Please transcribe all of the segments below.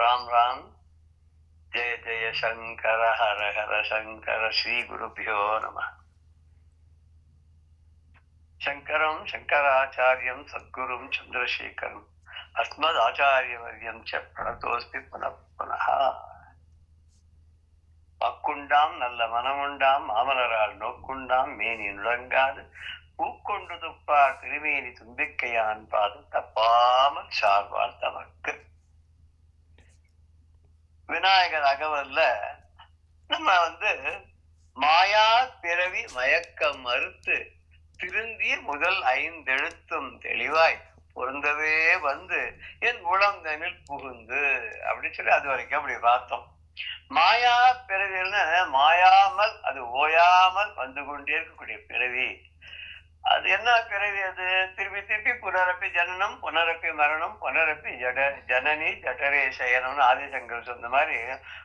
రామ్ రామ్. జయ జయ శంకర హర హర శంకర శ్రీ గురుభ్యో నమ. శంకరం శంకరాచార్యం సద్గురుం చంద్రశేఖరం అస్మదాచార్యవర్యం చ ప్రణతోస్మి పునః పునః. பக்குண்டாம் நல்ல மனமுண்டாம் மாமலரால் நோக்குண்டாம் மேனி நுழங்காது பூக்கொண்டு துப்பா திருமேனி தும்பிக்கையான் பாதம் தப்பாமல் சார்வார் தமக்கு. விநாயகர் அகவல்ல நம்ம வந்து மாயா பிறவி மயக்கம் மறுத்து திருந்திய முதல் ஐந்தெழுத்தும் தெளிவாய் பொருந்தவே வந்து என் உளந்தனில் புகுந்து அப்படின்னு சொல்லி அது வரைக்கும் அப்படி பார்த்தோம். மாயா பிறவின்னு மாயாமல் அது ஓயாமல் வந்து கொண்டே இருக்கக்கூடிய பிறவி. அது என்ன பிறவி அது? திருப்பி திருப்பி புனரப்பி ஜனனம் புனரப்பி மரணம் புனரப்பி ஜட ஜனனி ஜடரே சயனம்னு ஆதிசங்கர் சொன்ன மாதிரி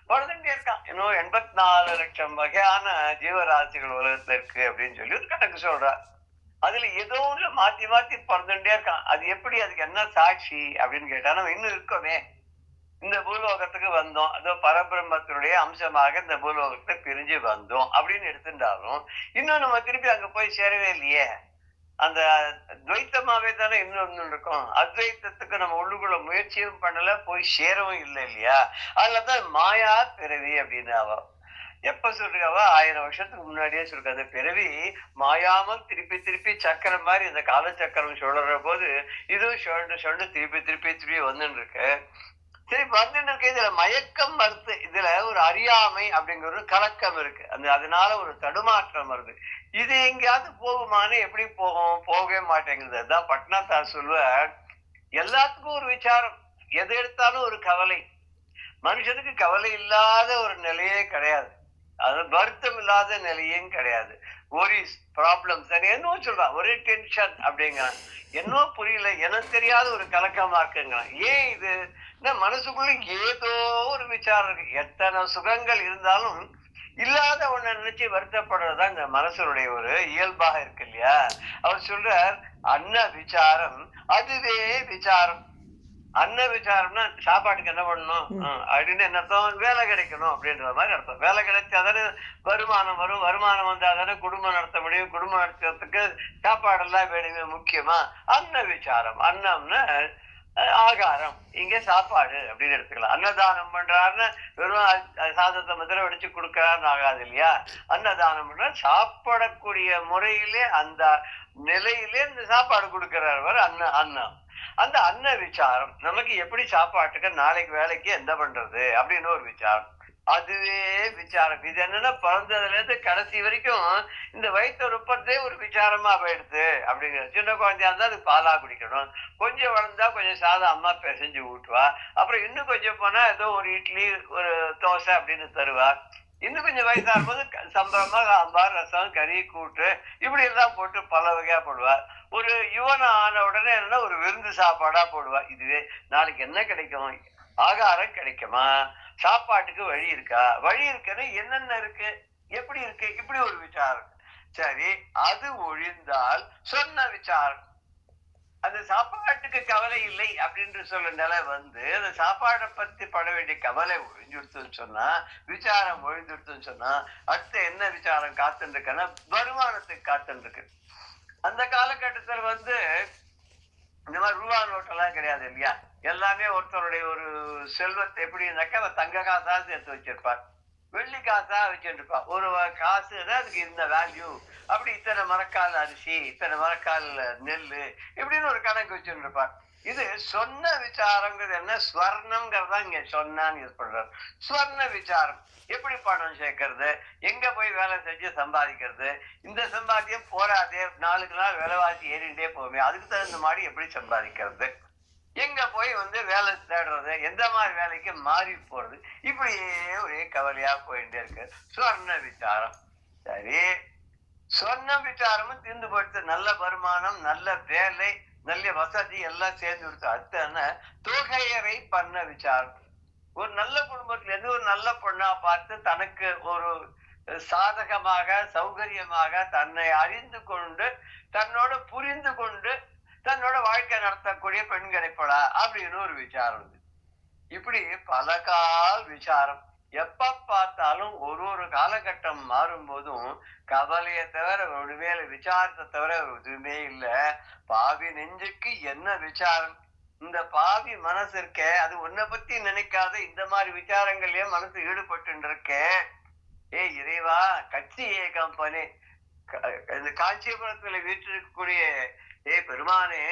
பிறந்துட்டே இருக்கான் இன்னும் எண்பத்தி நாலு லட்சம் வகையான ஜீவராசிகள் உலகத்துல இருக்கு அப்படின்னு சொல்லி ஒரு கணக்கு சொல்றா. அதுல ஏதோ ஒன்று மாத்தி மாத்தி பிறந்துட்டே இருக்கான் அது எப்படி அதுக்கு என்ன சாட்சி அப்படின்னு கேட்டா நம்ம இன்னும் இருக்கோமே. இந்த பூலோகத்துக்கு வந்தோம். அதோ பரபிரம்மத்தினுடைய அம்சமாக இந்த பூலோகத்தை பிரிஞ்சு வந்தோம் அப்படின்னு எடுத்துட்டாலும் இன்னும் நம்ம திருப்பி அங்க போய் சேரவே இல்லையே. அந்த துவைத்தமாவே தானே இன்னொன்று இருக்கும். அத்வைத்தத்துக்கு நம்ம உள்ளுக்குள்ள முயற்சியும் பண்ணல போய் சேரவும் இல்லை இல்லையா? அதுலதான் மாயா பிறவி அப்படின்னு அவ எப்ப சொல்றாவா ஆயிரம் வருஷத்துக்கு முன்னாடியே சொல்லிருக்க அந்த பிறவி மாயாமல் திருப்பி திருப்பி சக்கரம் மாதிரி இந்த காலச்சக்கரம் சுழற போது இதுவும் சுழண்டு சுழண்டு திருப்பி திருப்பி திருப்பி வந்துட்டு இருக்கு. சரி வந்துட்டு இருக்கு இதுல மயக்கம் வருது. இதுல ஒரு அறியாமை அப்படிங்கிற ஒரு கலக்கம் இருக்கு. அந்த அதனால ஒரு தடுமாற்றம் வருது. இது எங்கேயாவது போகுமான்னு எப்படி போகும்? போகவே மாட்டேங்குது. அதான் பட்னாத்தார் சொல்லுவ எல்லாத்துக்கும் ஒரு விசாரம். எது எடுத்தாலும் ஒரு கவலை. மனுஷனுக்கு கவலை இல்லாத ஒரு நிலையே கிடையாது. அது வருத்தம் இல்லாத நிலையும் கிடையாது. ஒரு ப்ராப்ளம்ஸ் என்னவோ சொல்றான். ஒரே டென்ஷன் அப்படிங்கிறான். என்னவோ புரியல. எனக்கு தெரியாத ஒரு கலக்கமா இருக்குங்கிறான். ஏன் இது? மனசுக்குள்ள ஏதோ ஒரு விசாரம் இருக்கு. எத்தனை சுகங்கள் இருந்தாலும் இல்லாத ஒண்ண நினைச்சு வருத்தப்படுறதுதான் இந்த மனசனுடைய ஒரு இயல்பாக இருக்கு இல்லையா? அவர் சொல்றார் அன்ன விசாரம் அதுவே விசாரம். அன்ன விசாரம்னா சாப்பாட்டுக்கு என்ன பண்ணணும்? அப்படின்னு என்ன அர்த்தம் வேலை கிடைக்கணும் அப்படின்ற மாதிரி அர்த்தம். வேலை கிடைச்சாதானே வருமானம் வரும். வருமானம் வந்தாதானே குடும்பம் நடத்த முடியும். குடும்பம் நடத்துறதுக்கு சாப்பாடெல்லாம் வேணுமே முக்கியமா? அன்ன விசாரம். அன்னம்னா ஆகாரம். இங்க சாப்பாடு அப்படின்னு எடுத்துக்கலாம். அன்னதானம் பண்றாருன்னு வெறும் சாதத்தை முதல்ல வடிச்சு கொடுக்கறான்னு ஆகாது இல்லையா? அன்னதானம் பண்ற சாப்பிடக்கூடிய முறையிலே அந்த நிலையிலே இந்த சாப்பாடு கொடுக்கிறார் அன்ன அன்னம். அந்த அன்ன விசாரம் நமக்கு எப்படி சாப்பாட்டுக்கு நாளைக்கு வேலைக்கு என்ன பண்றது அப்படின்னு ஒரு விசாரம். அதுவே விசாரம். இது என்னன்னா பிறந்ததுல இருந்து கடைசி வரைக்கும் இந்த வயிற்று ரொப்பத்தே ஒரு விசாரமா போயிடுது அப்படிங்கிற. சின்ன குழந்தையா இருந்தா அது பாலா குடிக்கணும். கொஞ்சம் வளர்ந்தா கொஞ்சம் சாதம் அம்மா பிசைஞ்சு ஊட்டுவா. அப்புறம் இன்னும் கொஞ்சம் போனா ஏதோ ஒரு இட்லி ஒரு தோசை அப்படின்னு தருவா. இன்னும் கொஞ்சம் வயசாகும் போது சம்பரமா சாம்பார் ரசம் கறி கூட்டு இப்படி எல்லாம் போட்டு பல வகையா போடுவா. ஒரு யுவனம் ஆன உடனே என்ன ஒரு விருந்து சாப்பாடா போடுவா. இதுவே நாளைக்கு என்ன கிடைக்கும்? ஆகாரம் கிடைக்குமா? சாப்பாட்டுக்கு வழி இருக்கா? வழி இருக்குன்னு என்னென்ன இருக்கு? எப்படி இருக்கு? இப்படி ஒரு விசாரம். சரி அது ஒழிந்தால் சொன்ன விசாரம். அந்த சாப்பாட்டுக்கு கவலை இல்லை அப்படின்னு சொல்ல நிலை வந்து அந்த சாப்பாடை பத்தி பட வேண்டிய கவலை ஒழிஞ்சுடுத்துன்னு சொன்னா விசாரம் ஒழிஞ்சுடுத்துன்னு சொன்னா அடுத்த என்ன விசாரம் காத்துன்னு இருக்குன்னா வருமானத்துக்கு காத்துன்னு இருக்கு. அந்த காலகட்டத்தில் வந்து இந்த மாதிரி ரூபா நோட்டெல்லாம் கிடையாது இல்லையா? எல்லாமே ஒருத்தருடைய ஒரு செல்வத்தை எப்படின்னாக்கா தங்க காசா சேர்த்து வச்சிருப்பார். வெள்ளி காசா வச்சிருப்பா ஒரு காசு அதுக்கு இந்த வேல்யூ அப்படி இத்தனை மரக்கால் அரிசி இத்தனை மரக்கால் நெல் இப்படின்னு ஒரு கணக்கு வச்சுருப்பார். இது சொன்ன விசாரங்கிறது என்ன? ஸ்வர்ணம்ங்கிறதா இங்க சொன்னான்னு யூஸ் பண்றாரு. ஸ்வர்ண விசாரம். எப்படி பணம் சேர்க்கறது? எங்க போய் வேலை செஞ்சு சம்பாதிக்கிறது? இந்த சம்பாத்தியம் போராதே நாளுக்கு நாள் விலைவாசி ஏறிண்டே போகுமே அதுக்கு தகுந்த மாதிரி எப்படி சம்பாதிக்கிறது? எங்க போய் வந்து வேலை தேடுறது? எந்த மாதிரி வேலைக்கு மாறி போறது? இப்படியே ஒரே கவலையா போயிட்டே இருக்கு. சொர்ண விசாரம். சரி. சொன்ன விசாரமும் தீர்ந்து போயிடுத்து நல்ல வருமானம் நல்ல வேலை நல்ல வசதி எல்லாம் சேர்ந்து இருக்கு. அத்தனை தொகையறை பண்ண விசாரம். ஒரு நல்ல குடும்பத்துல இருந்து ஒரு நல்ல பொண்ணா பார்த்து தனக்கு ஒரு சாதகமாக சௌகரியமாக தன்னை அறிந்து கொண்டு தன்னோட புரிந்து கொண்டு தன்னோட வாழ்க்கை நடத்தக்கூடிய பெண் கிடைப்படா அப்படின்னு ஒரு விசாரம் இப்படி பல கால் விசாரம். எப்ப பார்த்தாலும் ஒரு ஒரு காலகட்டம் மாறும் போதும் கவலையை தவிர ஒரு மேல விசாரத்தை தவிர எதுவுமே இல்ல. பாவி நெஞ்சுக்கு என்ன விசாரம்? இந்த பாவி மனசு இருக்க அது உன்னை பத்தி நினைக்காத இந்த மாதிரி விசாரங்கள்லயே மனசு ஈடுபட்டு இருக்க ஏ இறைவா கட்சி ஏ கம்பெனி இந்த காஞ்சிபுரத்துல வீட்டிருக்கக்கூடிய ஏ பெருமானே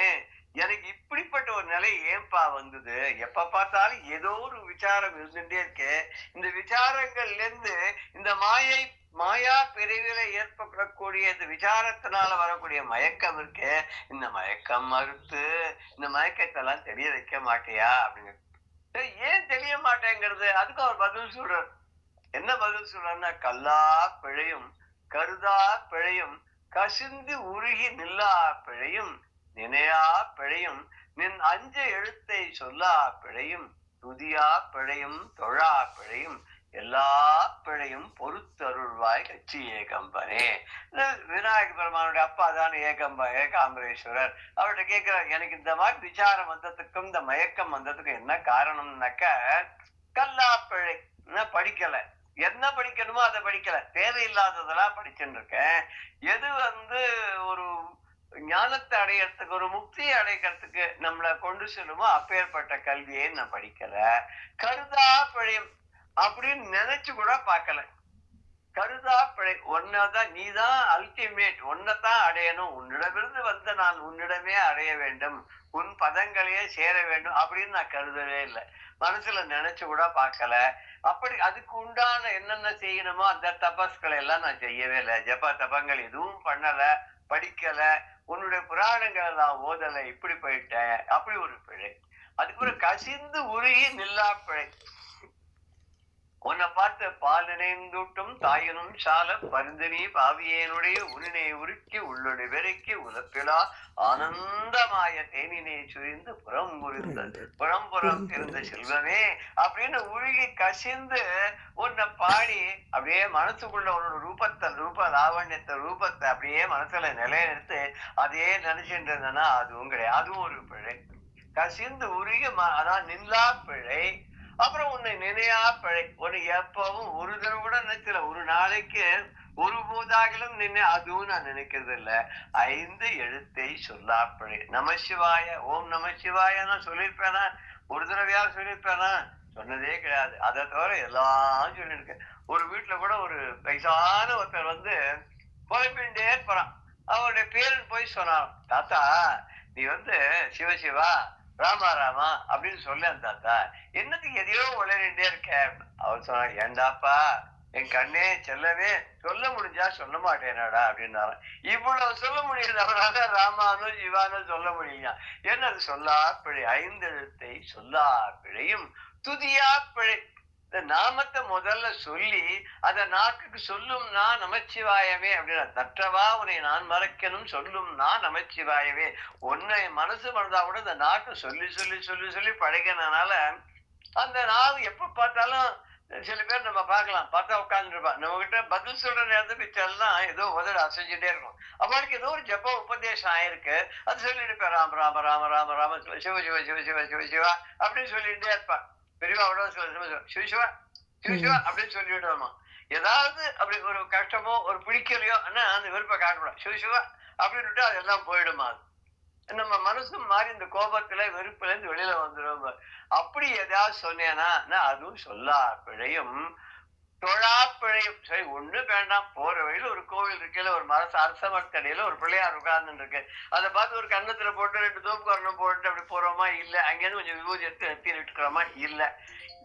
எனக்கு இப்படிப்பட்ட ஒரு நிலை ஏன்பா வந்தது? எப்ப பார்த்தாலும் ஏதோ ஒரு விசாரம் இருந்துட்டே இருக்கு. இந்த விசாரங்கள்ல இருந்து இந்த மாயை மாயா பிரிவில ஏற்படக்கூடிய இந்த விசாரத்தினால வரக்கூடிய மயக்கம் இருக்கு. இந்த மயக்கம் மறுத்து இந்த மயக்கத்தை எல்லாம் தெரிய வைக்க மாட்டியா? அப்படின்னு. ஏன் தெரிய மாட்டேங்கிறது? அதுக்கு அவர் பதில் சொல்றார். என்ன பதில் சொல்றாருன்னா கல்லா பிழையும் கருதா பிழையும் கசிந்து உருகி நில்லா பிழையும் நினையா பிழையும் நின் அஞ்ச எழுத்தை சொல்லா பிழையும் துதியா பிழையும் தொழா பிழையும் எல்லா பிழையும் பொறுத்தருள்வாய் கட்சி ஏகம்பனே. விநாயக பெருமானுடைய அப்பா தான் ஏகம்ப ஏகாம்பரேஸ்வரர். அவர்கிட்ட கேட்கிறார் எனக்கு இந்த மாதிரி விசாரம் வந்ததுக்கும் இந்த மயக்கம் வந்ததுக்கும் என்ன காரணம்னாக்க கல்லா பிழை. நான் படிக்கல. என்ன படிக்கணுமோ அதை படிக்கல. தேவையில்லாததெல்லாம் படிச்சுட்டு இருக்கேன். எது வந்து ஒரு ஞானத்தை அடையறதுக்கு ஒரு முக்தியை அடைக்கிறதுக்கு நம்மளை கொண்டு செல்லுமோ அப்பேற்பட்ட கல்வியை நான் படிக்கல. கருதா பிழையும் அப்படின்னு நினைச்சு கூட பார்க்கல. கருதா பிழை ஒன்னதான் நீ தான் அல்டிமேட் ஒன்னதான் அடையணும். உன்னிடமிருந்து வந்த நான் உன்னிடமே அடைய வேண்டும். உன் பதங்களையே சேர வேண்டும் அப்படின்னு நான் கருதவே இல்லை. மனசுல நினைச்சு கூட பார்க்கல. அப்படி அதுக்கு உண்டான என்னென்ன செய்யணுமோ அந்த தபஸ்களை எல்லாம் நான் செய்யவே இல்லை. ஜப தபங்கள் எதுவும் பண்ணல படிக்கல. உன்னுடைய புராணங்களை நான் ஓதலை இப்படி போயிட்டேன் அப்படி ஒரு பிழை. அதுக்கப்புறம் கசிந்து உருகி நில்லா பிழை. உன்னை பார்த்து பால் நினைந்தூட்டும் தாயினும் சால பருந்தினி பாவியேனுடைய உருனை உருக்கி உள்ளொடு வெறுக்கி உலப்பிலா. ஆனந்தமாய தேனினை சுரிந்து புறம் புரிந்தது. புறம்புறம் இருந்த செல்வமே அப்படின்னு உருகி கசிந்து உன்னை பாடி அப்படியே மனசுக்குள்ள உன்னோட ரூபத்தை ரூப லாவண்யத்தை ரூபத்தை அப்படியே மனசுல நிலைநிறுத்து அதையே நினைச்சுட்டு இருந்தேன்னா அதுவும் கிடையாது. அதுவும் ஒரு பிழை. கசிந்து உருகி ம- அதான் நில்லா பிழை. அப்புறம் உன்னை நினையா பழை. உன்னை எப்பவும் ஒரு தடவை கூட நினைச்சல ஒரு நாளைக்கு ஒரு போதாகிலும் நின்று அதுவும் நான் நினைக்கிறது இல்ல ஐந்து எழுத்தை சொல்லா நம சிவாய ஓம் நமசிவாய நான் சொல்லியிருப்பேனா? ஒரு தடவையா சொல்லியிருப்பேனா? சொன்னதே கிடையாது. அதை தவிர எல்லாம் சொல்லியிருக்கேன். ஒரு வீட்டுல கூட ஒரு வயசான ஒருத்தர் வந்து புலம்பின்டே போறான் அவருடைய பேரன் போய் சொன்னான் தாத்தா நீ வந்து சிவசிவா ராமா ராமா அப்படின்னு சொல்லேன் தாத்தா என்னத்துக்கு எதையோ உளறிண்டே இருக்க? அவர் சொன்ன ஏண்டாப்பா என் கண்ணே செல்லவே சொல்ல முடிஞ்சா சொல்ல மாட்டேனாடா அப்படின்னாரு இவ்வளவு சொல்ல முடியல ராமானு ஜீவானு சொல்ல முடியல என்னது சொல்லா பிழை? ஐந்தெழுத்தை சொல்லா பிழையும் துதியா பிழை? இந்த நாமத்தை முதல்ல சொல்லி அத நாக்குக்கு சொல்லும் நான் நமச்சிவாயவே அப்படின்னா தற்றவா உன்னை நான் மறக்கணும் சொல்லும் நான் நமச்சிவாயவே உன்னை மனசு மறந்தா கூட இந்த நாக்கு சொல்லி சொல்லி சொல்லி சொல்லி பழகினால அந்த நாவு எப்ப பார்த்தாலும் சில பேர் நம்ம பார்க்கலாம். பார்த்தா உட்காந்துருப்பான் நம்ம கிட்ட பதில் சொல்ற நேரத்துக்கு செல்லாம் ஏதோ உதடு அசைஞ்சுட்டே இருக்கும். அவளுக்கு ஏதோ ஒரு ஜப்ப உபதேசம் ஆயிருக்கு. அது சொல்லிட்டு இருப்பேன் ராம ராம ராம ராம ராம சிவ சிவ சிவ சிவ சிவ சிவ சிவா அப்படின்னு சொல்லிட்டே இருப்பான் பெரியவா அவ்வளவு சொல்ல சிவ சிவ சிவ சிவா சிவ சிவா அப்படின்னு சொல்லிவிடுவோமா ஏதாவது அப்படி ஒரு கஷ்டமோ ஒரு பிடிக்கலையோ அந்த விருப்பம் காட்டக்கூடாது. சிவ சிவா அப்படின்னு விட்டா அதெல்லாம் போயிடுமா? அது நம்ம மனசும் மாறி இந்த கோபத்துல வெறுப்புல இருந்து வெளியில வந்துடும் அப்படி ஏதாவது சொன்னேன்னா அதுவும் சொல்லா பிழையும் தொழாப்பிழை சரி ஒண்ணு வேண்டாம். போற வழியில ஒரு கோவில் இருக்கையில ஒரு மரச அரச ஒரு பிள்ளையார் உட்கார்ந்துட்டு இருக்கு. அதை பார்த்து ஒரு கன்னத்துல போட்டு ரெண்டு தூப்பு போட்டு அப்படி போறோமா? இல்ல. அங்கேயிருந்து கொஞ்சம் விபூதி எடுத்து நெத்தி விட்டுக்கிறோமா? இல்ல.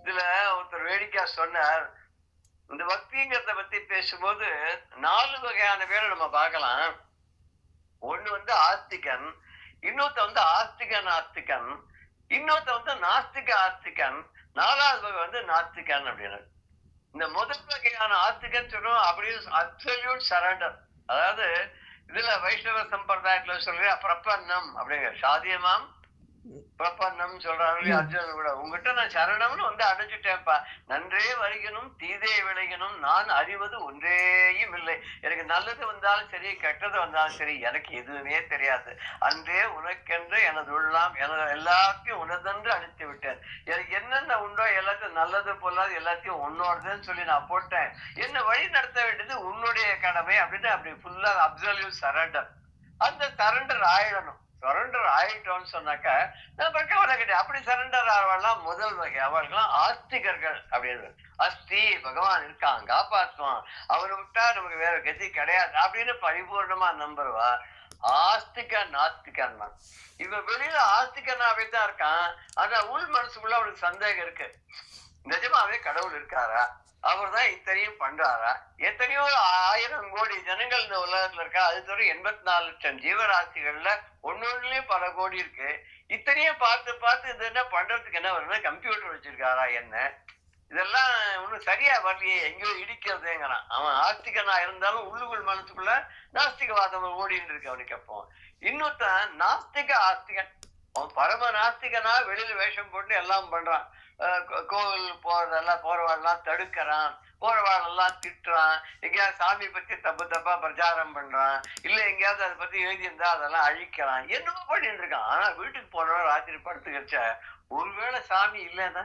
இதுல ஒருத்தர் வேடிக்கையா சொன்னார். இந்த பக்திங்கிறத பத்தி பேசும்போது நாலு வகையான பேரை நம்ம பார்க்கலாம். ஒண்ணு வந்து ஆஸ்திகன் இன்னொருத்த வந்து ஆஸ்திகன் ஆஸ்திகன் இன்னொருத்த வந்து நாஸ்திக ஆஸ்திகன் நாலாவது வகை வந்து நாஸ்திகன் அப்படின்னு. இந்த முதல் வகையான ஆஸ்திகன் சொல்லுவோம் அப்படியே அப்சல்யூட் சரண்டர் அதாவது இதுல வைஷ்ணவ சம்பிரதாயத்துல சொல்ற பிரபன்னம் அப்படிங்கிற சாதியமாம் பிரபன்னம் சொல்றாங்க ம். அர்ஜுனன் கூட. உங்ககிட்ட நான் சரணம்னு வந்து அடைஞ்சிட்டேன்ப்பா. நன்றே வருகணும் தீதே விளையணும் நான் அறிவது ஒன்றேயும் இல்லை. எனக்கு நல்லது வந்தாலும் சரி கெட்டது வந்தாலும் சரி எனக்கு எதுவுமே தெரியாது. அன்றே உனக்கென்று எனது உள்ளாம் எனது எல்லாத்தையும் உனதென்று அழித்து விட்டேன். எனக்கு என்னென்ன உண்டோ எல்லாத்தையும் நல்லது பொல்லாது எல்லாத்தையும் உன்னோடதுன்னு சொல்லி நான் போட்டேன். என்ன வழி நடத்த வேண்டியது உன்னுடைய கடமை அப்படின்னு அப்படி ஃபுல்லா அப்சல்யூட் சரண்டர் அந்த சரண்டர் ஆயிடணும். சரண்டர் ஆயிட்டோம்னு சொன்னாக்க நான் கவலை கிடையாது. அப்படி சரண்டர் ஆவெல்லாம் முதல் வகை. அவர்கள்லாம் ஆஸ்திகர்கள் அப்படின்னு. அஸ்தி பகவான் இருக்கான் காப்பாற்றுவான். அவரை விட்டா நமக்கு வேற கதி கிடையாது அப்படின்னு பரிபூர்ணமா நம்புறவா? ஆஸ்திக நாஸ்திகன் இவன் வெளியில ஆஸ்திகனாவே தான் இருக்கான். ஆனா உள் மனசுக்குள்ள அவனுக்கு சந்தேகம் இருக்கு. நிஜமாவே கடவுள் இருக்காரா? அவர் தான் இத்தனையும் பண்றாரா? எத்தனையோ ஆயிரம் கோடி ஜனங்கள் இந்த உலகத்துல இருக்கா? அது தவிர எண்பத்தி நாலு லட்சம் ஜீவராசிகள்ல ஒன்னொன்னுலயும் பல கோடி இருக்கு. இத்தனையும் பார்த்து பார்த்து இது என்ன பண்றதுக்கு என்ன வருது? கம்ப்யூட்டர் வச்சிருக்காரா என்ன? இதெல்லாம் ஒண்ணும் சரியா வரலையே. எங்கேயோ இடிக்கிறதுங்கிறான். அவன் ஆஸ்திகனா இருந்தாலும் உள்ளுக்குள் மனசுக்குள்ள நாஸ்திகவாதம் ஓடிட்டு இருக்கு அவனுக்கு அப்போ. இன்னொருத்தன் நாஸ்திக ஆஸ்திகன். அவன் பரம நாஸ்திகனா வெளியில வேஷம் போட்டு எல்லாம் பண்றான். கோவில் போறதெல்லாம் போறவாடெல்லாம் தடுக்கிறான். போறவாடெல்லாம் திட்டுறான். எங்கேயாவது சாமி பத்தி தப்பு தப்பா பிரச்சாரம் பண்றான். இல்ல எங்கேயாவது அதை பத்தி எழுதியிருந்தா அதெல்லாம் அழிக்கிறான் என்னமோ பண்ணிட்டு இருக்கான். ஆனா வீட்டுக்கு போனவன் ராத்திரி படுத்துக்கச்ச ஒருவேளை சாமி இல்லைன்னா?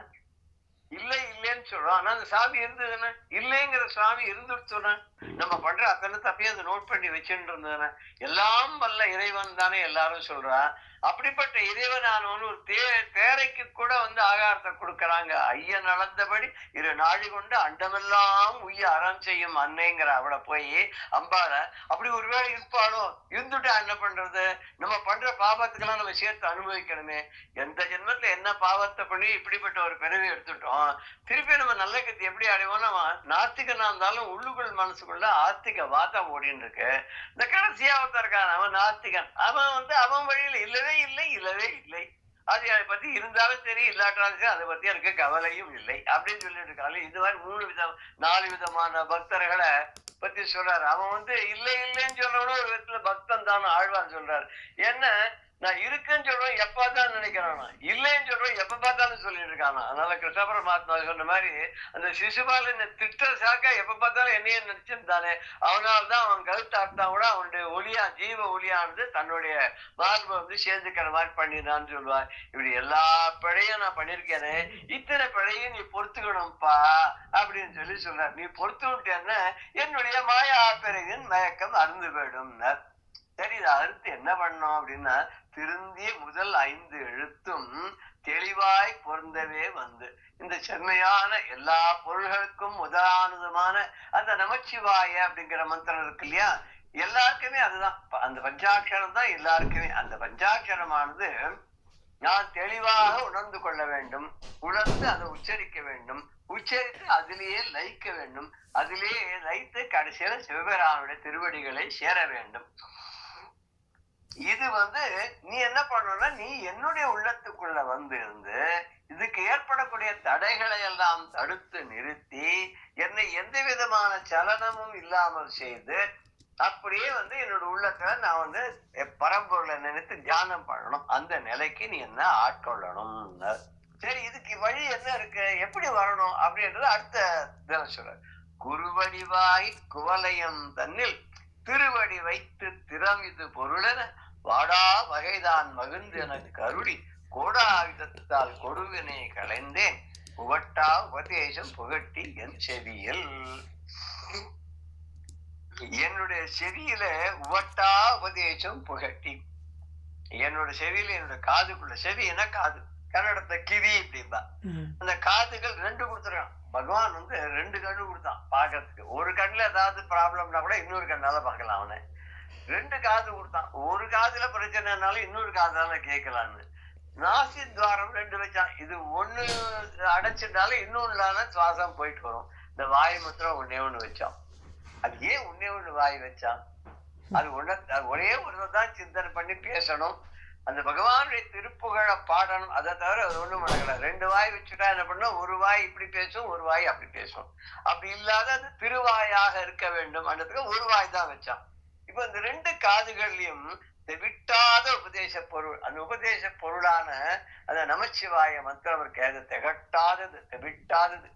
இல்லை இல்லைன்னு சொல்றான். ஆனா அந்த சாமி இருந்ததுன்னா இல்லைங்கிற சாமி இருந்துடுச்சுன்னா? நம்ம பண்ற அத்தனை தப்பையும் அதை நோட் பண்ணி வச்சுட்டு இருந்ததுன்னா எல்லாம் வல்ல இறைவன் தானே எல்லாரும் சொல்றா. அப்படிப்பட்ட இறைவனானவன் ஒரு தே தேரைக்கு கூட வந்து ஆகாரத்தை கொடுக்கறாங்க. ஐயன் நடந்தபடி இரு நாழி கொண்டு அண்டமெல்லாம் உய்ய அறம் செய்யும் அன்னைங்கிற அவளை போய் அம்பால அப்படி ஒருவேளை இருப்பாளோ? இருந்துட்டா என்ன பண்றது? நம்ம பண்ற பாவத்துக்கெல்லாம் நம்ம சேர்த்து அனுபவிக்கணுமே. எந்த ஜென்மத்துல என்ன பாவத்தை பண்ணி இப்படிப்பட்ட ஒரு பிறவி எடுத்துட்டோம்? திருப்பி நம்ம நல்ல கத்தி எப்படி அடைவோம்? நம்ம நாத்திகனா இருந்தாலும் உள்ளுக்குள் மனசுக்குள்ள ஆஸ்திக வாதம் ஓடின்னு இருக்கு. இந்த கடைசியா ஒருத்தர் இருக்கான் அவன் நாஸ்திகன் அவன் வந்து அவன் வழியில இல்லவே இல்லை இல்லவே இல்லை. அது அதை பத்தி இருந்தாலும் சரி இல்லாட்டாலும் சரி அதை பத்தி எனக்கு கவலையும் இல்லை. அப்படின்னு சொல்லிட்டு இருக்காங்க. இது மாதிரி மூணு விதம் நாலு விதமான பக்தர்களை பத்தி சொல்றாரு. அவன் வந்து இல்லை இல்லைன்னு சொல்றவனும் ஒரு விதத்துல பக்தன் தான் ஆழ்வார் சொல்றாரு. என்ன? நான் இருக்குன்னு சொல்றேன் எப்ப தான் நினைக்கிறானா? இல்லைன்னு சொல்றேன் எப்ப பார்த்தாலும் சொல்லிட்டு இருக்கானா அதனால கிருஷ்ணபுர பரமாத்மா சொன்ன மாதிரி அந்த சிசுபாலன் திட்ட சாக்கா எப்ப பார்த்தாலும் என்னையே நினைச்சிருந்தானே அவனால தான் அவன் கழுத்து கூட அவனுடைய ஒளியா ஜீவ ஒளியானது தன்னுடைய மார்பை வந்து சேர்ந்துக்கிற மாதிரி பண்ணிடான்னு சொல்லுவார் இப்படி எல்லா பிழையும் நான் பண்ணிருக்கேனே இத்தனை பிழையும் நீ பொறுத்துக்கணும்ப்பா அப்படின்னு சொல்லி சொல்றார். நீ பொறுத்து விட்டேன்னா என்னுடைய மாயா பிறகின் மயக்கம் அருந்து போயிடும் சரி இதை அடுத்து என்ன பண்ணோம் அப்படின்னா திருந்திய முதல் ஐந்து எழுத்தும் தெளிவாய் பொருந்தவே வந்து. இந்த செம்மையான எல்லா பொருள்களுக்கும் முதலானதுமான அந்த நமச்சிவாய அப்படிங்கிற மந்திரம் இருக்கு இல்லையா? எல்லாருக்குமே அதுதான். அந்த பஞ்சாட்சரம் தான் எல்லாருக்குமே. அந்த பஞ்சாட்சரமானது நான் தெளிவாக உணர்ந்து கொள்ள வேண்டும் உணர்ந்து அதை உச்சரிக்க வேண்டும் உச்சரித்து அதிலேயே லயிக்க வேண்டும் அதிலேயே லயித்து கடைசியில சிவபெருமானுடைய திருவடிகளை சேர வேண்டும். இது வந்து நீ என்ன பண்ணணும்னா நீ என்னுடைய உள்ளத்துக்குள்ள வந்து இருந்து இதுக்கு ஏற்படக்கூடிய தடைகளை எல்லாம் தடுத்து நிறுத்தி என்னை எந்த விதமான சலனமும் இல்லாமல் செய்து அப்படியே வந்து என்னோட உள்ளத்துல நான் வந்து பரம்பொருளை நினைத்து தியானம் பண்ணணும். அந்த நிலைக்கு நீ என்ன ஆட்கொள்ளணும்? சரி இதுக்கு வழி என்ன இருக்கு? எப்படி வரணும்? அப்படின்றது அடுத்த தினம் சொல்ற குருவடிவாய் குவலயம் தன்னில் திருவடி வைத்து திறம் இது பொருளென வாடா வகைதான் மகிழ்ந்து எனக்கு அருளி கோடாயுதத்தால் கொடுவினை களைந்தேன். புகட்டா உபதேசம் புகட்டி என் செவியில். என்னுடைய செவியில உவட்டா உபதேசம் புகட்டி. என்னோட செவியில என்னோட காதுக்குள்ள செவி என்ன காது? கன்னடத்தை கிவி இப்படிம்பா ம். அந்த காதுகள் ரெண்டு கொடுத்துருக்கான். பகவான் வந்து ரெண்டு கண்ணு கொடுத்தான் பார்க்கறதுக்கு. ஒரு கண்ணுல ஏதாவது ப்ராப்ளம்னா கூட இன்னொரு கண்ணால பார்க்கலாம் அவனை. ரெண்டு காது கொடுத்தான். ஒரு காதுல பிரச்சனைனாலும் இன்னொரு காதால கேட்கலான்னு. நாசி துவாரம் ரெண்டு வச்சான். இது ஒண்ணு அடைச்சிட்டாலும் இன்னொன்னுலான சுவாசம் போயிட்டு வரும். இந்த வாய் மாத்திரம் ஒன்னே ஒண்ணு வச்சான். அது ஏன் ஒன்னே ஒண்ணு வாய் வச்சான்? அது ஒன்ன ஒரே ஒன்று தான் சிந்தனை பண்ணி பேசணும். அந்த பகவானுடைய திருப்புகழை பாடணும். அதை தவிர அது ஒண்ணும் நடக்கல. ரெண்டு வாய் வச்சுட்டா என்ன பண்ணும்? ஒரு வாய் இப்படி பேசும் ஒரு வாய் அப்படி பேசும். அப்படி இல்லாத அது திருவாயாக இருக்க வேண்டும். அன்றதுக்கு ஒரு வாய் தான் வச்சான். இப்ப இந்த ரெண்டு காதுகள்லயும் விட்டாத உபதேச பொருள் அந்த உபதேச பொருளான அந்த நமச்சிவாய மந்திரம் இருக்கு திகட்டாதது தெவிட்டாதது.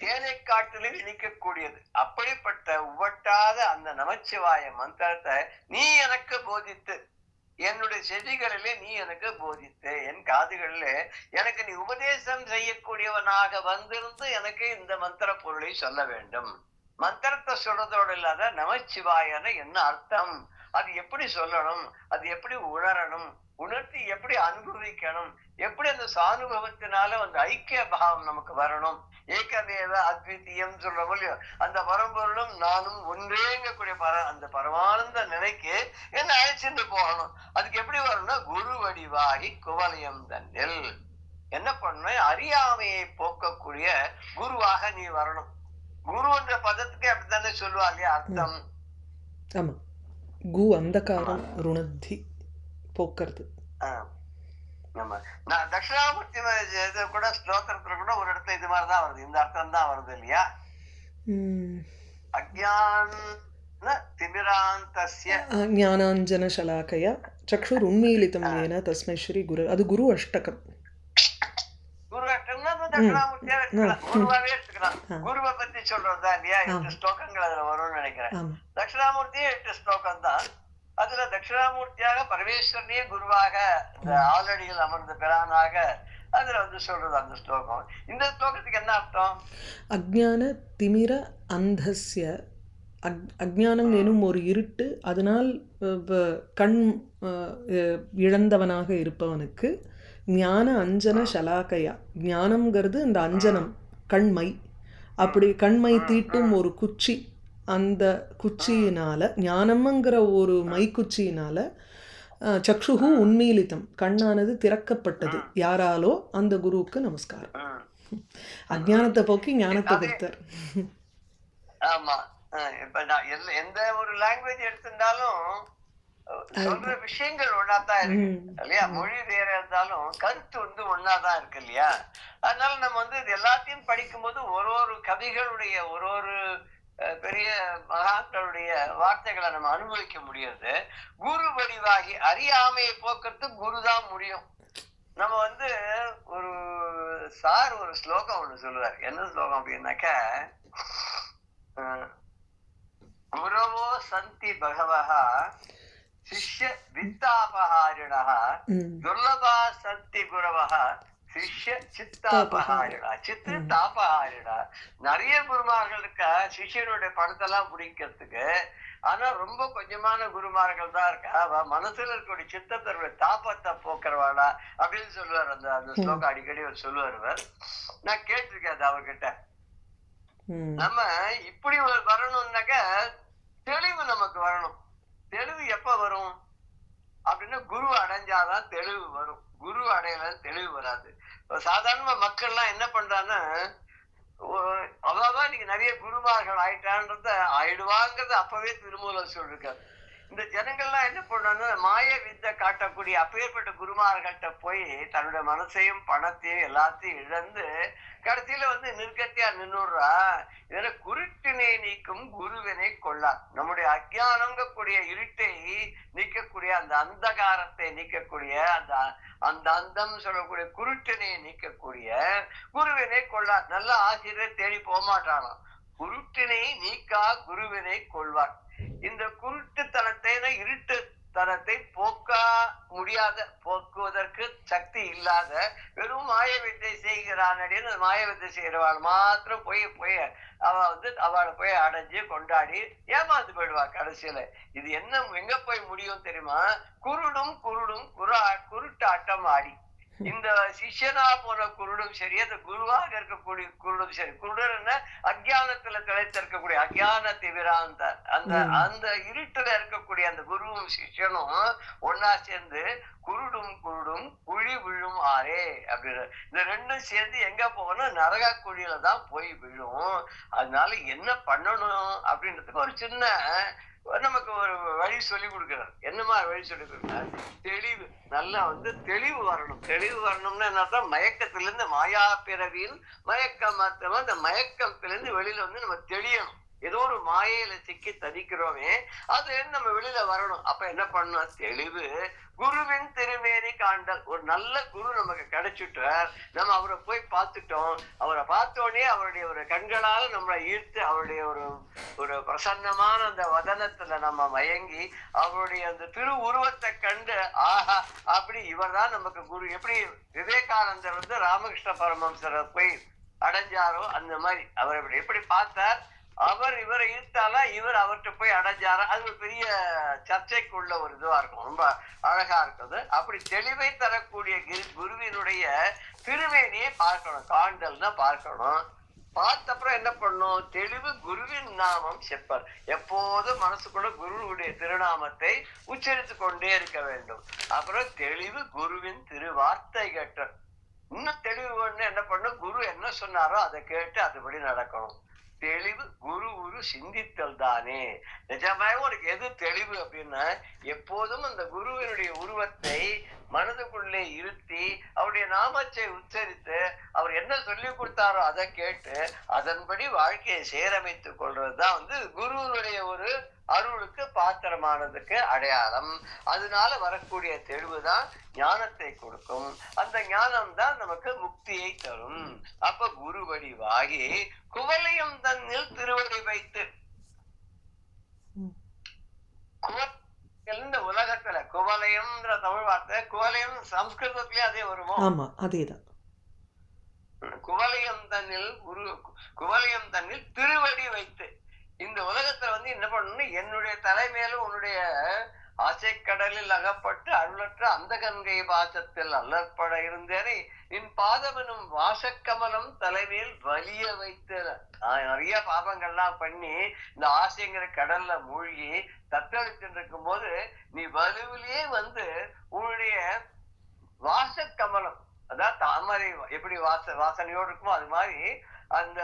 தேனை காட்டிலும் இனிக்கக்கூடியது. அப்படிப்பட்ட உவட்டாத அந்த நமச்சிவாய மந்திரத்தை நீ எனக்கு போதித்து என்னுடைய செவிகளிலே நீ எனக்கு போதித்து என் காதுகளிலே எனக்கு நீ உபதேசம் செய்யக்கூடியவனாக வந்திருந்து எனக்கு இந்த மந்திர பொருளை சொல்ல வேண்டும். மந்திரத்தை சொல்றதோடு இல்லாத நமச்சிவாயன என்ன அர்த்தம்? அது எப்படி சொல்லணும்? அது எப்படி உணரணும்? உணர்த்தி எப்படி அனுபவிக்கணும்? எப்படி அந்த சானுபவத்தினால அந்த ஐக்கிய பாவம் நமக்கு வரணும்? ஏகதேவ அத்விதீயம் சொல்றோம் இல்லையோ அந்த பரம்பொருளும் நானும் ஒன்றேங்கக்கூடிய பர அந்த பரமானந்த நிலைக்கு என்ன அழைச்சிட்டு போகணும்? அதுக்கு எப்படி வரணும்னா குரு வடிவாகி குவலயம் தன்னில். என்ன பண்ணணும்? அறியாமையை போக்கக்கூடிய குருவாக நீ வரணும். குருன்ற பதத்துக்கு அப்படித்தானே சொல்லுவா இல்லையா அர்த்தம் ஆமா. கு அந்தகாரம் ருணத்தி போக்குறது. நான் தட்சிணாமூர்த்தி கூட ஸ்லோகத்துல கூட ஒரு இடத்துல இது மாதிரி தான் வருது. இந்த அர்த்தம் தான் வருது இல்லையா? அஜான் ஞானாஞ்சனசலாக்கய சக்ஷுர் உன்மீலிதம் ஏன தஸ்மை ஸ்ரீ குரு. அது குரு அஷ்டகம். குரு அஷ்டம்னா அது தட்சிணாமூர்த்தியா எடுத்துக்கலாம் ம். குருவாவே எடுத்துக்கலாம் ஆ. குருவை பத்தி சொல்றதா இல்லையா? எட்டு. ஸ்லோகங்கள் அதுல வரும்னு நினைக்கிறேன். தட்சிணாமூர்த்தியே எட்டு ஸ்லோகம் தான். அதுல தட்சிணாமூர்த்தியாக பரமேஸ்வரனையே குருவாக இந்த ஆலடியில் அமர்ந்த பிரானாக அதுல வந்து சொல்றது அந்த ஸ்லோகம். இந்த ஸ்லோகத்துக்கு என்ன அர்த்தம்? அஜ்ஞான திமிர அந்தஸ்ய. அக் அஜ்ஞானம் எனும் ஒரு இருட்டு அதனால் கண் இழந்தவனாக இருப்பவனுக்கு ஞான அஞ்சன ஷலாக்கையா. ஞானம்ங்கிறது இந்த அஞ்சனம் கண்மை. அப்படி கண்மை தீட்டும் ஒரு குச்சி. அந்த குச்சியினால ஞானம்ங்கிற ஒரு மைக்குச்சியினால சக்ஷுகு உன்மீலிதம் கண்ணானது திறக்கப்பட்டது. யாராலோ அந்த குருவுக்கு நமஸ்காரம். ம். அஜ்ஞானத்தை போக்கி ஞானத்தை கொடுத்தார் ஆமா. இப்ப நான் எந்த ஒரு லாங்குவேஜ் எடுத்திருந்தாலும் சொல்ற விஷயங்கள் ஒன்னாதான் இருக்கு. இல்லையா? மொழி வேற இருந்தாலும் கருத்து வந்து ஒன்னாதான் இருக்கு இல்லையா? அதனால நம்ம வந்து இது எல்லாத்தையும் படிக்கும்போது ஒரு ஒரு கவிகளுடைய ஒரு ஒரு பெரிய மகான்களுடைய வார்த்தைகளை நம்ம அனுபவிக்க முடியாது. குரு வடிவாகி அறியாமையை போக்குறது குரு தான் முடியும். நம்ம வந்து ஒரு சார் ஒரு ஸ்லோகம் ஒண்ணு சொல்லுவார். என்ன ஸ்லோகம் அப்படின்னாக்க குரவோ சந்தி பகவஹ சிஷ்ய வித்தாபஹாரிணः ம். துர்லபா சந்தி குரவஹ சிஷ்ய சித்தாபஹாரிணா சித்து தாபஹாரிணா நிறைய குருமார்கள் இருக்கா சிஷ்யனுடைய படத்தெல்லாம் பிடிக்கிறதுக்கு. ஆனா ரொம்ப கொஞ்சமான குருமார்கள் தான் இருக்கா? அவ மனசுல இருக்கக்கூடிய சித்தத்தருடைய தாபத்தை போக்குறவாடா அப்படின்னு சொல்லுவார் அந்த அந்த ஸ்லோகம் அடிக்கடி அவர் சொல்லுவார். நான் கேட்டிருக்கேன் அது அவர்கிட்ட. நம்ம இப்படி வரணும்னாக்க தெளிவு நமக்கு வரணும். தெளிவு எப்ப வரும்? அப்படின்னா குரு அடைஞ்சாதான் தெளிவு வரும். குரு அடையல தெளிவு வராது. சாதாரணமா மக்கள் மக்கள்லாம் என்ன பண்றாங்கன்னா அவ்வளவுதான் நீங்க நிறைய குருமார்கள் ஆயிட்டான்றத ஆயிடுவாங்கிறத அப்பவே திருமூலம் சொல்லிருக்காரு. இந்த ஜனங்கள்லாம் என்ன பண்ணணும்னா மாய வித்தை காட்டக்கூடிய அப்பேற்பட்ட குருமார்கள்ட்ட போய் தன்னுடைய மனசையும் பணத்தையும் எல்லாத்தையும் இழந்து கடைசியில வந்து நிர்கத்தியா நின்றுடுறா இதுல குருட்டினை நீக்கும் குருவினை கொள்ளார். நம்முடைய அஜ்ஞானங்கக்கூடிய இருட்டை நீக்கக்கூடிய அந்த அந்தகாரத்தை நீக்கக்கூடிய அந்த அந்த அந்தம் சொல்லக்கூடிய குருட்டினை நீக்கக்கூடிய குருவினை கொள்ளார். நல்ல ஆசிரியர் தேடி போக மாட்டானாம் குருட்டினை நீக்கா குருவினை கொள்வார். இந்த குருட்டுத்தனத்தை இருட்டு தனத்தை போக்க முடியாத போக்குவதற்கு சக்தி இல்லாத வெறும் மாய வித்தை செய்கிறான் அப்படின்னு அந்த மாய வித்தை செய்கிறவாள் மாத்திரம் போய் போய் அவ வந்து அவளை போய் அடைஞ்சு கொண்டாடி ஏமாந்து போயிடுவா கடைசியில. இது என்ன எங்க போய் முடியும் தெரியுமா? குருடும் குருடும் குரா குருட்டாட்டம் ஆடி. இந்த சிஷ்யனா போன குருடும் சரி அந்த குருவாக இருக்கக்கூடிய குருடும் சரி. குருடன் என்ன? அஜ்ஞானத்துல திளைத்திருக்கக்கூடிய அஜ்ஞான திவிராந்த. அந்த. அந்த இருட்டுல இருக்கக்கூடிய அந்த குருவும் சிஷ்யனும் ஒன்னா சேர்ந்து குருடும் குருடும் குழி விழும் ஆரே அப்படின்னு இந்த ரெண்டும் சேர்ந்து எங்க போகணும்? நரக குழியில தான் போய் விழும். அதனால என்ன பண்ணணும் அப்படின்றதுக்கு ஒரு சின்ன நமக்கு ஒரு வழி சொல்லி கொடுக்கிறார். என்னமா வழி சொல்லி கொடுக்கிறார்? தெளிவு. நல்லா வந்து தெளிவு வரணும். தெளிவு வரணும்னா என்ன மயக்கத்திலிருந்து மாயா பிறவியில் மயக்கம் மாத்திரமா அந்த மயக்கத்திலிருந்து வெளியில வந்து நம்ம தெளியணும். ஏதோ ஒரு மாயையில சிக்கி தவிக்கிறோமே அது நம்ம வெளியில வரணும். அப்ப என்ன பண்ணணும்? தெளிவு. குருவின் திருமேனி காண்டல் ஒரு நல்ல குரு நமக்கு கிடைச்சிட்டார். நம்ம அவரை போய் பார்த்துட்டோம். அவரை பார்த்தோடனே அவருடைய ஒரு கண்களால் நம்மளை ஈர்த்து அவருடைய ஒரு ஒரு பிரசன்னமான அந்த வதனத்துல நம்ம மயங்கி அவருடைய அந்த திரு உருவத்தை கண்டு ஆஹா அப்படி இவர்தான் நமக்கு குரு. எப்படி விவேகானந்தர் வந்து ராமகிருஷ்ண பரமம்சரை போய் அடைஞ்சாரோ அந்த மாதிரி அவர் இப்படி எப்படி பார்த்தார். அவர் இவரை இழுத்தாலா இவர் அவர்கிட்ட போய் அடைஞ்சாரா? அது ஒரு பெரிய சர்ச்சைக்குள்ள ஒரு இதுவா இருக்கும். ரொம்ப அழகா இருக்குது. அப்படி தெளிவை தரக்கூடிய குருவினுடைய திருவேணியை பார்க்கணும். காண்டல்னா பார்க்கணும். பார்த்த அப்புறம் என்ன பண்ணும்? தெளிவு குருவின் நாமம் செப்பர். எப்போதும் மனசுக்குள்ள குருவுடைய திருநாமத்தை உச்சரித்து கொண்டே இருக்க வேண்டும். அப்புறம் தெளிவு குருவின் திருவார்த்தை கேட்ட இன்னும் தெளிவு ஒண்ணு என்ன பண்ணும் குரு என்ன சொன்னாரோ அதை கேட்டு அதுபடி நடக்கணும். தெளிவு குரு குரு சிந்தித்தல் தானே. நிஜமாக உனக்கு எது தெளிவு அப்படின்னா எப்போதும் அந்த குருவினுடைய உருவத்தை மனதுக்குள்ளே இருத்தி அவருடைய நாமத்தை உச்சரித்து அவர் என்ன சொல்லி கொடுத்தாரோ அதை கேட்டு அதன்படி வாழ்க்கையை சீரமைத்துக் கொள்றதுதான் வந்து குருவினுடைய ஒரு அருளுக்கு பாத்திரமானதுக்கு அடையாளம். அதனால வரக்கூடிய தெளிவுதான் ஞானத்தை கொடுக்கும். அந்த ஞானம் தான் நமக்கு முக்தியை தரும். அப்ப குருவடிவாகி குவலையும் தன்னில் திருவடி வைத்து இந்த உலகத்துல குவலயம்ன்ற தமிழ் வார்த்தை குவலயம் சம்ஸ்கிருதத்திலே அதே வருமோ ஆமா அதேதான். குவலயம் தன்னில் குரு குவலயம் தன்னில் திருவடி வைத்து இந்த உலகத்துல வந்து என்ன பண்ணணும் என்னுடைய தலைமையில உன்னுடைய ஆசைக்கடலில் அகப்பட்டு அருளற்ற அந்த கங்கை பாசத்தில் அல்லற்பட இருந்தேனே. நின் பாதமெனும் வாசக்கமலம் தலைமையில் வலிய வைத்து நான் நிறைய பாபங்கள்லாம் பண்ணி இந்த ஆசைங்கிற கடல்ல மூழ்கி தத்தளிச்சுட்டு இருக்கும் போது நீ வலுவிலேயே வந்து உன்னுடைய வாசக்கமலம் அதாவது தாமரை எப்படி வாச வாசனையோடு இருக்குமோ அது மாதிரி அந்த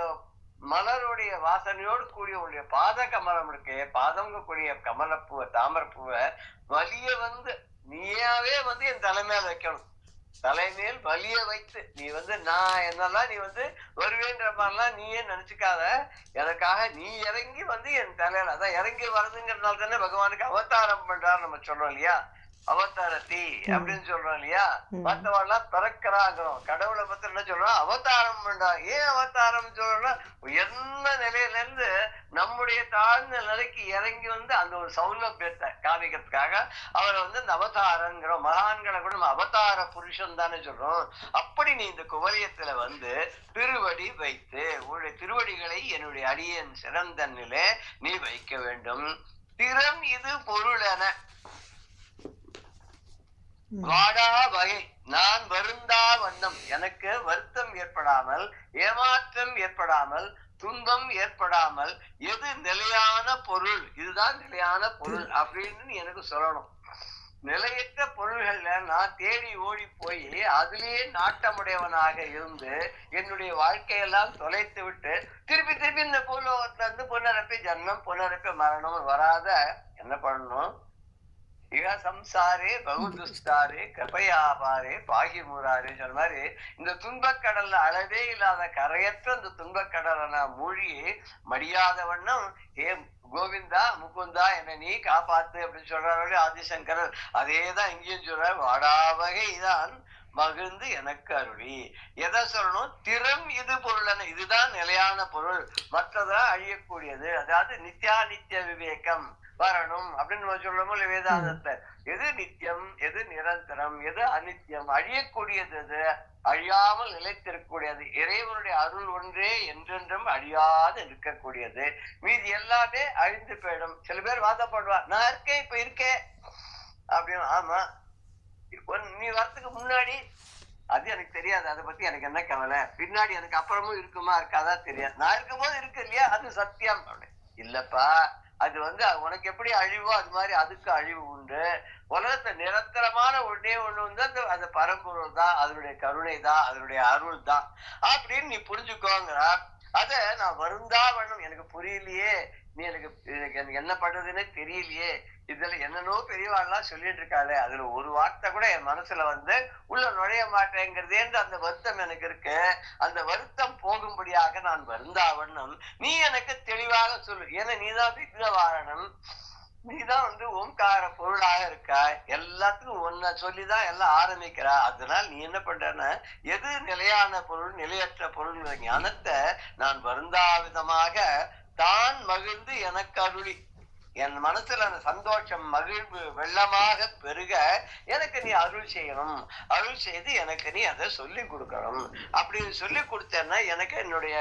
மலருடைய வாசனையோடு கூடிய உடைய பாத கமலம் இருக்கு பாதங்க கூடிய கமலப்பூவை தாமரப்பூவை வலிய வந்து நீயாவே வந்து என் தலைமையில வைக்கணும். தலைமையில் வலிய வைத்து நீ வந்து நான் என்னெல்லாம் நீ வந்து வருவேன்ற மாதிரிலாம் நீயே நினைச்சுக்காத. எனக்காக நீ இறங்கி வந்து என் தலையில அதான் இறங்கி வர்றதுங்கிறதுனால தானே பகவானுக்கு அவதாரம் பண்றாரு நம்ம சொல்றோம் இல்லையா? அவதாரத்தி அப்படின்னு சொல்றோம் இல்லையா. மத்தவெல்லாம் பிறக்கிறாங்கிறோம் கடவுளை பத்தி என்ன சொல்றோம்? அவதாரம் பண்றா ஏன் அவதாரம் சொல்றோம்னா உயர்ந்த நிலையில இருந்து நம்முடைய தாழ்ந்த நிலைக்கு இறங்கி வந்து அந்த ஒரு சௌலபியத்தை காமிக்கிறதுக்காக அவரை வந்து இந்த அவதாரங்கிறோம் மகான்களை கூட நம்ம அவதார புருஷன் தானே சொல்றோம். அப்படி நீ இந்த குவலியத்துல வந்து திருவடி வைத்து உன்னுடைய திருவடிகளை என்னுடைய அடியன் சிறந்தன்னிலே நீ வைக்க வேண்டும். திறம் இது பொருள் என. வாடா வகை நான் வருந்தா வண்ணம். எனக்கு வருத்தம் ஏற்படாமல் ஏமாற்றம் ஏற்படாமல் துன்பம் ஏற்படாமல் எது நிலையான பொருள்? இதுதான் நிலையான பொருள் அப்படின்னு எனக்கு சொல்லணும். நிலையற்ற பொருள்கள்ல நான் தேடி ஓடி போய் அதுலேயே நாட்டமுடையவனாக இருந்து என்னுடைய வாழ்க்கையெல்லாம் தொலைத்து விட்டு திருப்பி திருப்பி இந்த பூலோகத்துல இருந்து புனரப்பி ஜன்மம் புனரப்பி மரணம் வராத என்ன பண்ணணும்? இக சம்சாரே பகுதுஸ்தாரே கிருபையாபாரே பாகி முராரே சொன்ன மாதிரி இந்த துன்பக்கடல்ல அளவே இல்லாத கரையற்ற இந்த துன்பக்கடலை நான் மூழ்கி மடியாத வண்ணம் ஏ கோவிந்தா முகுந்தா என்னை நீ காப்பாத்து அப்படின்னு சொல்றாரு ஆதிசங்கரர். அதேதான் இங்கேயும் சொல்றாரு. வாடாவகை தான் மகிழ்ந்து எனக்கு அருளி. எதை சொல்லணும்? திறம் இது பொருள் இதுதான் நிலையான பொருள். மற்றதெல்லாம் அழியக்கூடியது. அதாவது நித்யா நித்திய விவேகம் வரணும் அப்படின்னு நம்ம சொல்றோமோ வேதாந்தத்தை எது நித்தியம் எது நிரந்தரம்? எது அனித்தியம் அழியக்கூடியது எது? அழியாமல் நிலைத்திருக்கக்கூடியது. இறைவனுடைய அருள் ஒன்றே என்றென்றும் அழியாது இருக்கக்கூடியது மீதி எல்லாமே அழிந்து போயிடும். சில பேர் வாதப்படுவா நான் இருக்கேன் இப்ப இருக்கேன். அப்படின்னு. ஆமா. நீ வரத்துக்கு முன்னாடி அது எனக்கு தெரியாது. அதை பத்தி எனக்கு என்ன கவலை? பின்னாடி எனக்கு அப்புறமும் இருக்குமா இருக்காதா தெரியாது. நான் இருக்கும்போது இருக்கு இல்லையா? அது சத்தியம். இல்லப்பா அது வந்து உனக்கு எப்படி அழிவோ அது மாதிரி அதுக்கு அழிவு உண்டு. உலகத்தை நிரந்தரமான ஒண்ணே ஒண்ணு வந்து அந்த அந்த பரம்பொருள் தான். அதனுடைய கருணை தான். அதனுடைய அருள் தான். அப்படின்னு நீ புரிஞ்சுக்கோங்கிறா அத நான் வருந்தா வேணும் எனக்கு புரியலையே. நீ எனக்கு எனக்கு எனக்கு என்ன பண்றதுன்னு தெரியலையே. இதுல என்னென்னோ பெரியவாள்லாம் சொல்லிட்டு இருக்காளே. அதுல ஒரு வார்த்தை கூட என் மனசுல வந்து உள்ள நுழைய மாட்டேங்கிறதேன்ற அந்த வருத்தம் எனக்கு இருக்கு. அந்த வருத்தம் போகும்படியாக நான் வருந்தாவண்ணம். நீ எனக்கு தெளிவாக சொல்லு. ஏன்னா நீதான் விக்னவாரணம் நீதான் வந்து ஓம்கார பொருளாக இருக்க. எல்லாத்துக்கும் ஒன்ன சொல்லிதான் எல்லாம் ஆரம்பிக்கிறா. அதனால நீ என்ன பண்றன்னா எது நிலையான பொருள் நிலையற்ற பொருள் ஞானத்தை நான் வருந்தா விதமாக தான் மகிழ்ந்து எனக்கு அருளி. என் மனசுல அந்த சந்தோஷம் மகிழ்வு வெள்ளமாக பெருக எனக்கு நீ அருள் செய்யணும். அருள் செய்து எனக்கு நீ அதை சொல்லி கொடுக்கணும். அப்படி சொல்லி கொடுத்தேன்னா எனக்கு என்னுடைய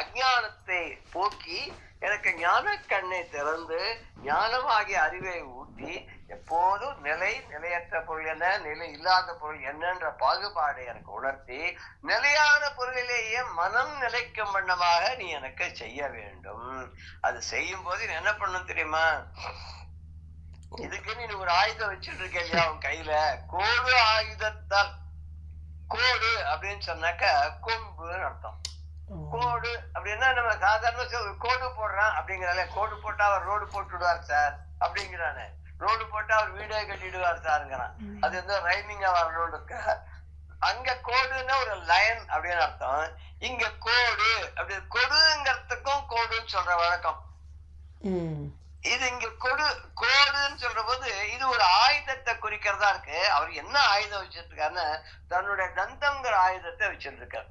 அஜானத்தை போக்கி எனக்கு ஞான கண்ணை திறந்து ஞானமாகிய அறிவை ஊட்டி எப்போதும் நிலை நிலையற்ற பொருள் என்ன நிலை இல்லாத பொருள் என்னன்ற பாகுபாடை எனக்கு உணர்த்தி நிலையான பொருளிலேயே மனம் நிலைக்கும் வண்ணமாக நீ எனக்கு செய்ய வேண்டும். அது செய்யும் போது என்ன பண்ணணும் தெரியுமா? இதுக்கு நீ ஒரு ஆயுதம் வச்சுட்டு இருக்க இல்லையா உன் கையில? கோடு ஆயுதத்தால் கோடு அப்படின்னு சொன்னாக்க கொம்புன்னு அர்த்தம். கோடு அப்படின்னா நம்ம சாதாரண கோடு போடுறான் அப்படிங்கிறால கோடு போட்டா அவர் ரோடு போட்டு விடுவார் சார் அப்படிங்கிறானே. ரோடு போட்டா அவர் வீடே கட்டிடுவார் சாருங்கிறான் அது வந்து ரைமிங்கா வரணும்னு அங்க கோடுன்னா ஒரு லைன் அப்படின்னு அர்த்தம். இங்க கோடு அப்படி கொடுங்கிறதுக்கும் கோடுன்னு சொல்ற வழக்கம். இது இங்க கொடு கோடுன்னு சொல்ற போது இது ஒரு ஆயுதத்தை குறிக்கிறதா இருக்கு. அவர் என்ன ஆயுதம் வச்சிட்டு இருக்காருன்னு தன்னுடைய தந்தம்ங்கிற ஆயுதத்தை வச்சிட்டு இருக்காரு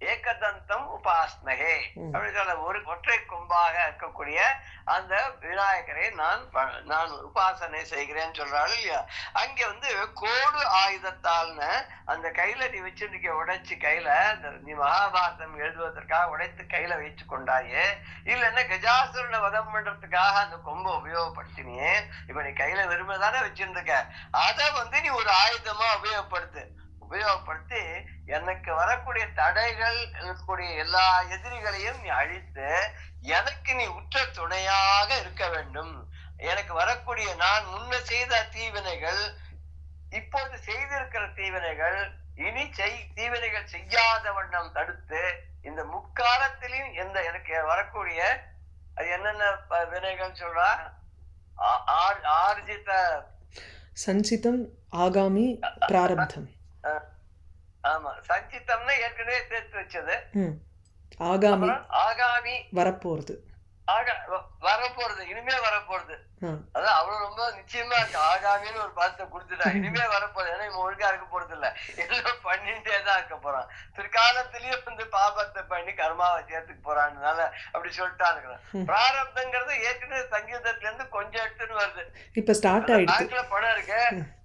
ஏகதந்தம் உபாஸ்மகே. அப்படின்னு ஒரு ஒற்றை கொம்பாக இருக்கக்கூடிய அந்த விநாயகரை நான் நான் உபாசனை செய்கிறேன்னு சொல்றாள் இல்லையா? அங்க வந்து கோடு ஆயுதத்தால்னு அந்த கையில நீ வச்சிருக்க உடைச்சு கையில அந்த நீ மகாபாரதம் எழுதுவதற்காக உடைத்து கையில வைத்து கொண்டாயே இல்லைன்னா கஜாசுரனை வதம் பண்றதுக்காக அந்த கொம்பை உபயோகப்படுத்தினியே இப்ப நீ கையில விரும்பதானே வச்சிருந்துக்க அதை வந்து நீ ஒரு ஆயுதமா உபயோகப்படுத்து. உபயோகப்படுத்தி எனக்கு வரக்கூடிய தடைகள் இருக்கக்கூடிய எல்லா எதிரிகளையும் நீ அழித்து எனக்கு நீ உற்ற துணையாக இருக்க வேண்டும். எனக்கு வரக்கூடிய நான் முன்ன செய்த தீவினைகள் இப்போது செய்திருக்கிற தீவினைகள் இனி செய் தீவினைகள் செய்யாத வண்ணம் தடுத்து இந்த முக்காலத்திலையும் எந்த எனக்கு வரக்கூடிய அது என்னென்ன வினைகள் சொல்றா? ஆ- ஆர்ஜித. சஞ்சிதம் ஆகாமி பிராரப்தம். ஆமா. சஞ்சிதம்னா ஏற்கனவே சேர்த்து வச்சது. ஆகாமி ஆகாமி. வரப்போறது. வரப்போறது. இனிமே வரப்போறது. அதான் அவ்வளவு ரொம்ப நிச்சயமா இருக்கு. ஆகாமின்னு ஒரு பதத்தை கொடுத்துட்டா. இனிமே வரப்போறது. ஏன்னா இவன் ஒழுங்கா இருக்க போறது இல்ல. எல்லாம் பண்ணிட்டே தான் இருக்க போறான். பிற்காலத்திலயே வந்து பாபத்தை பண்ணி கர்மாவை சேர்த்துக்க போறான்றதுனால அப்படி சொல்லிட்டா இருக்கிறான். பிராரப்தங்கிறது ஏற்கனவே சங்கீதத்துல இருந்து கொஞ்சம் எடுத்துன்னு வருது. இப்ப ஸ்டார்ட் ஆயிடுச்சு பணம் இருக்கு.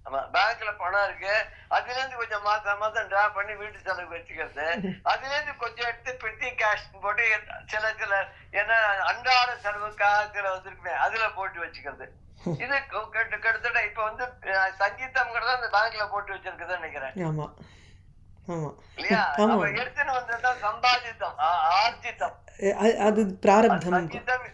ஆமா பேங்க்ல பணம் இருக்கு. அதுல இருந்து கொஞ்சம் மாசம் மாசம் டிரா பண்ணி வீட்டு செலவு வச்சுக்கிறது. அதுல இருந்து கொஞ்சம் எடுத்து பெட்டி கேஷ் போட்டு சில சில ஏன்னா அன்றாட செலவுக்காக சில வந்திருக்குமே அதுல போட்டு வச்சுக்கிறது. இது கிட்டத்தட்ட இப்ப வந்து அஹ், சங்கீதம்ங்கிறத அந்த பேங்க்ல போட்டு வச்சிருக்குதுன்னு நினைக்கிறேன். இல்லையா? எடுத்துன்னு வந்ததுதான் சம்பாதித்தம். ஆ- ஆர்ஜிதம். எ- அ- அது பிராரப்தம். சங்கீதம்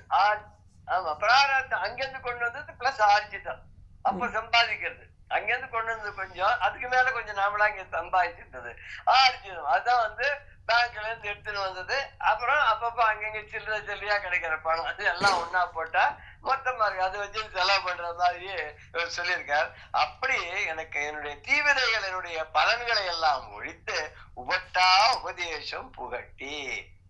ஆமா பிராரத்தம் அங்கிருந்து கொண்டு வந்தது பிளஸ் ஆர்ஜிதம். அப்ப சம்பாதிக்கிறது. அங்கிருந்து கொண்டு வந்து கொஞ்சம் அதுக்கு மேல கொஞ்சம் நாமளா இங்க சம்பாதிச்சிருந்தது ஆர்ஜிதம் அதான் வந்து பேங்க்ல இருந்து எடுத்துன்னு வந்தது. அப்புறம் அப்பப்ப அங்கங்க சில்லற சில்லறையா கிடைக்கிற பணம் அது எல்லாம் ஒன்னா போட்டா மொத்தமா இருக்கு. அதை வச்சு செலவு பண்ற மாதிரி இவர் சொல்லியிருக்கார். அப்படி எனக்கு என்னுடைய தீவிரைகள் என்னுடைய பலன்களை எல்லாம் ஒழித்து உபட்டா உபதேசம் புகட்டி.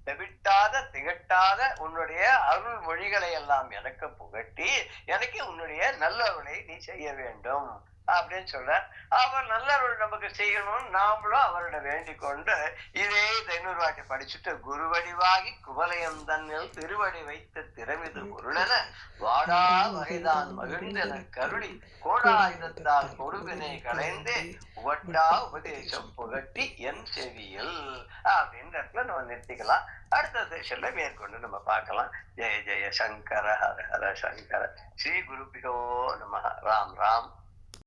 தவிட்டாத திகட்டாத உன்னுடைய அருள் மொழிகளை எல்லாம் எனக்கு புகட்டி எனக்கு உன்னுடைய நல்லவனை நீ செய்ய வேண்டும். அப்படின்னு சொல்றார். அவர் நல்லவர்கள் நமக்கு செய்யணும்னு நாமளும் அவரோட வேண்டிக் கொண்டு இதே இதை இன்னொரு வாட்டி படிச்சுட்டு குருவடிவாகி குவலயம் தன்னில் திருவடி வைத்த திறமிது பொருளென வாடா வகைதான் மகிழ்ந்தன கருளி கோடாயுதத்தால் கொடுவினை களைந்து உவட்டா உபதேசம் புகட்டி என் செவியில். அப்படின்ற இடத்துல நம்ம நிறுத்திக்கலாம். அடுத்த செஷன்ல மேற்கொண்டு நம்ம பார்க்கலாம். ஜெய ஜெய சங்கர ஹர ஹர சங்கர. ஸ்ரீ குருபியோ நம. ராம் ராம்.